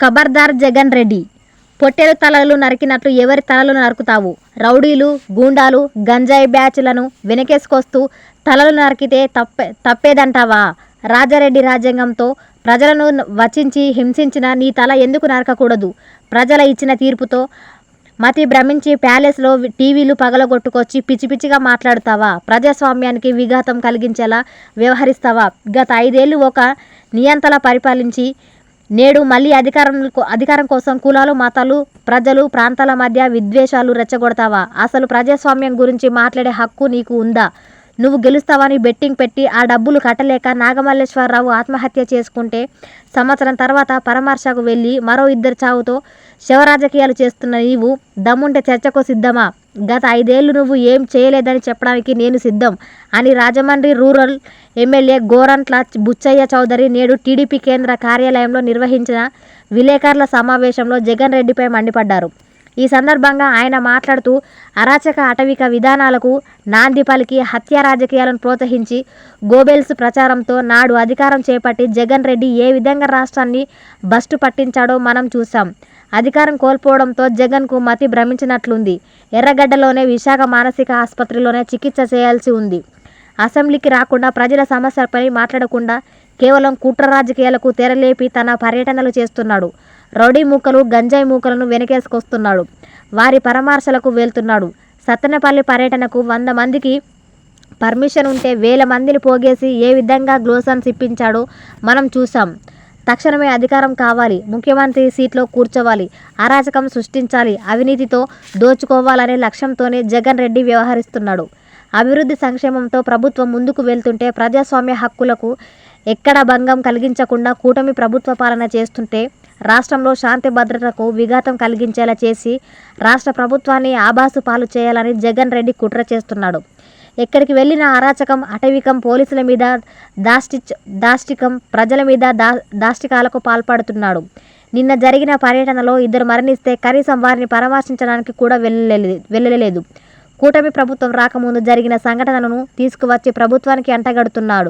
ఖబర్దార్ జగన్ రెడ్డి. పొట్టెల తలలు నరికినట్లు ఎవరి తలలు నరుకుతావు? రౌడీలు గూండాలు గంజాయి బ్యాచ్లను వెనకేసుకొస్తూ తలలు నరికితే తప్పే తప్పేదంటావా? రాజారెడ్డి రాజ్యాంగంతో ప్రజలను వచించి హింసించిన నీ తల ఎందుకు నరకకూడదు? ప్రజల ఇచ్చిన తీర్పుతో మతి భ్రమించి ప్యాలెస్లో టీవీలు పగలగొట్టుకొచ్చి పిచ్చి పిచ్చిగా మాట్లాడుతావా? ప్రజాస్వామ్యానికి విఘాతం కలిగించేలా వ్యవహరిస్తావా? గత ఐదేళ్ళు ఒక నియంతలా పరిపాలించి నేడు మళ్ళీ అధికారం అధికారం కోసం కులాలు మతాలు ప్రజలు ప్రాంతాల మధ్య విద్వేషాలు రెచ్చగొడతావా? అసలు ప్రజాస్వామ్యం గురించి మాట్లాడే హక్కు నీకు ఉందా? నువ్వు గెలుస్తావని బెట్టింగ్ పెట్టి ఆ డబ్బులు కట్టలేక నాగమల్లేశ్వరరావు ఆత్మహత్య చేసుకుంటే సంవత్సరం తర్వాత పరామర్శకు వెళ్ళి మరో ఇద్దరు చావుతో శివరాజకీయాలు చేస్తున్న నీవు దమ్ముంటే చర్చకు సిద్ధమా? గత ఐదేళ్ళు నువ్వు ఏం చేయలేదని చెప్పడానికి నేను సిద్ధం అని రాజమండ్రి రూరల్ ఎమ్మెల్యే గోరంట్ల బుచ్చయ్య చౌదరి నేడు టీడీపీ కేంద్ర కార్యాలయంలో నిర్వహించిన విలేకరుల సమావేశంలో జగన్ రెడ్డిపై మండిపడ్డారు. ఈ సందర్భంగా ఆయన మాట్లాడుతూ అరాచక అటవిక విధానాలకు నాంది పలికి హత్య రాజకీయాలను ప్రోత్సహించి గోబెల్స్ ప్రచారంతో నాడు అధికారం చేపట్టి జగన్ రెడ్డి ఏ విధంగా రాష్ట్రాన్ని బస్టు పట్టించాడో మనం చూసాం అధికారం కోల్పోవడంతో జగన్కు మతి భ్రమించినట్లుంది. ఎర్రగడ్డలోనే విశాఖ మానసిక ఆసుపత్రిలోనే చికిత్స చేయాల్సి ఉంది. అసెంబ్లీకి రాకుండా ప్రజల సమస్యలపై మాట్లాడకుండా కేవలం కుట్ర రాజకీయాలకు తెరలేపి తన పర్యటనలు చేస్తున్నాడు. రౌడీ మూకలు గంజాయి మూకలను వెనకేసుకొస్తున్నాడు. వారి పరామర్శలకు వెళ్తున్నాడు. సత్తెనపల్లి పర్యటనకు వంద మందికి పర్మిషన్ ఉంటే వేల మందిని పోగేసి ఏ విధంగా గ్లోసన్స్ ఇప్పించాడో మనం చూసాం తక్షణమే అధికారం కావాలి. ముఖ్యమంత్రి సీట్లో కూర్చోవాలి. అరాచకం సృష్టించాలి. అవినీతితో దోచుకోవాలనే లక్ష్యంతోనే జగన్ రెడ్డి వ్యవహరిస్తున్నాడు. అభివృద్ధి సంక్షేమంతో ప్రభుత్వం ముందుకు వెళ్తుంటే ప్రజాస్వామ్య హక్కులకు ఎక్కడ భంగం కలిగించకుండా కూటమి ప్రభుత్వ పాలన చేస్తుంటే రాష్ట్రంలో శాంతి భద్రతకు విఘాతం కలిగించేలా చేసి రాష్ట్ర ప్రభుత్వాన్ని ఆభాసు పాలు చేయాలని జగన్ రెడ్డి కుట్ర చేస్తున్నాడు. ఎక్కడికి వెళ్ళిన అరాచకం అటవికం పోలీసుల మీద దాష్టి దాష్టికం ప్రజల మీద దా దాష్టికాలకు పాల్పడుతున్నాడు. నిన్న జరిగిన పర్యటనలో ఇద్దరు మరణిస్తే కనీసం వారిని పరామర్శించడానికి కూడా వెళ్ళలేదు వెళ్ళలేదు. కూటమి ప్రభుత్వం రాకముందు జరిగిన సంఘటనలను తీసుకువచ్చి ప్రభుత్వానికి అంటగడుతున్నాడు.